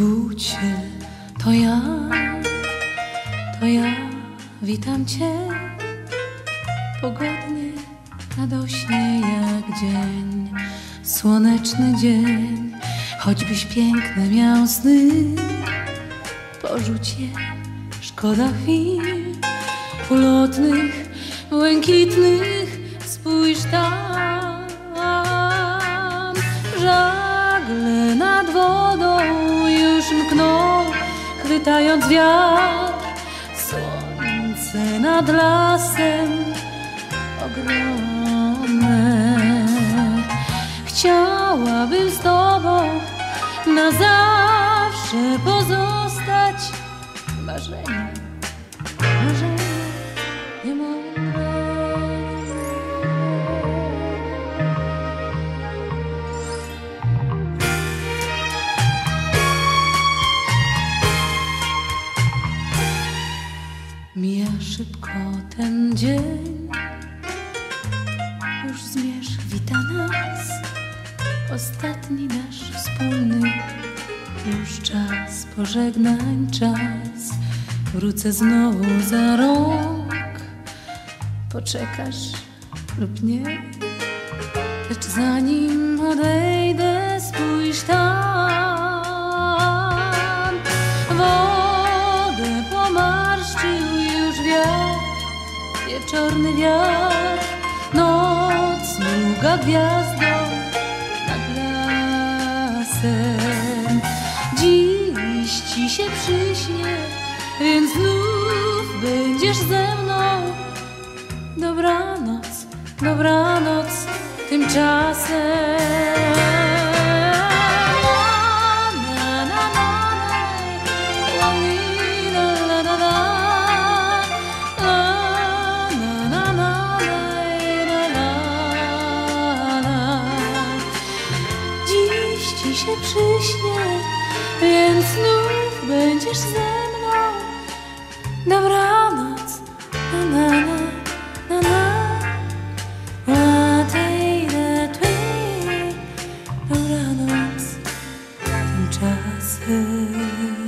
bucie To ja, to ja witam Cię. Pogodnie, radośnie jak dzień Słoneczny dzień Choćbyś piękne miał sny. Porzuć je, szkoda chwil Ulotnych, błękitnych Spójrz tam. Żagle na dworze chwytając wiatr, słońce nad lasem ogromne. Chciałabym z tobą na zawsze pozostać marzenie, marzenie Mija szybko ten dzień, już zmierzch wita nas, ostatni nasz wspólny, już czas pożegnań, czas, wrócę znowu za rok, poczekasz lub nie, lecz zanim odejdę, spójrz tam, wieczorny wiatr, noc długa gwiazdo nad lasem. Dziś ci się przyśnie, więc znów będziesz ze mną. Dobranoc, dobranoc, tymczasem. się przyśnie, więc znów będziesz ze mną. Dobranoc, na na na. Dobranoc, tymczasem.